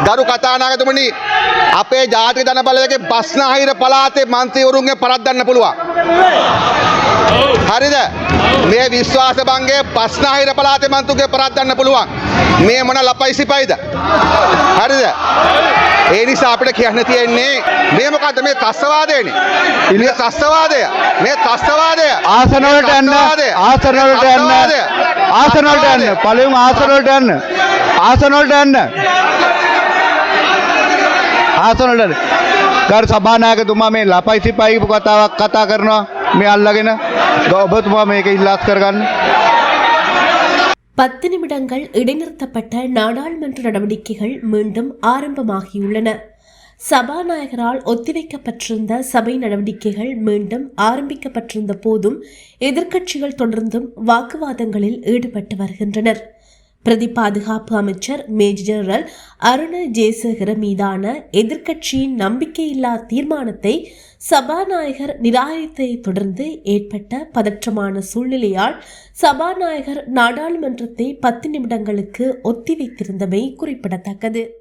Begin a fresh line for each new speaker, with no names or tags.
ගරු කතානාගතුමනි අපේ ජාතික ජන බලවේගේ බස්නාහිර පළාතේ මන්ත්‍රීවරුන්ගේ පරද්දන්න පුළුවන්. හරිද? මේ විශ්වාස භංගයේ බස්නාහිර පළාතේ මන්ත්‍රීගේ පරද්දන්න පුළුවන්. මේ මොන ලපයි සිපයිද? හරිද? ඒ නිසා අපිට කියන්න තියෙන්නේ මේ මොකද්ද මේ තස්සවාදයනේ. මේ තස්සවාදය. මේ තස්සවාදය.
ආසන වලට යන්න ආසන වලට යන්න ආසන වලට යන්න පළවෙනිම ආසන වලට යන්න ආසන වලට යන්න आसन कर सभा ना के तुम्हा में लापाई सिपाही कथा कथा करना मैं आल लगे ना गौभत में
பத்து நிமிடங்கள் இடைநிறுத்தப்பட்ட நாடாளுமன்ற நடவடிக்கைகள் மீண்டும் ஆரம்பமாகியுள்ளன சபாநாயகரால் ஒத்திவைக்கப்பட்டிருந்த சபை நடவடிக்கைகள் மீண்டும் ஆரம்பிக்கப்பட்டிருந்த போதும் எதிர்க்கட்சிகள் தொடர்ந்தும் வாக்குவாதங்களில் ஈடுபட்டு வருகின்றனர். பிரதி பாதுகாப்பு அமைச்சர் மேஜர் ஜெனரல் அருண ஜெயசேகர மீதான எதிர்க்கட்சியின் நம்பிக்கையில்லா தீர்மானத்தை சபாநாயகர் நிராகரித்ததை தொடர்ந்து ஏற்பட்ட பதற்றமான சூழ்நிலையால் சபாநாயகர் நாடாளுமன்றத்தை பத்து நிமிடங்களுக்கு ஒத்திவைத்திருந்தமை குறிப்பிடத்தக்கது.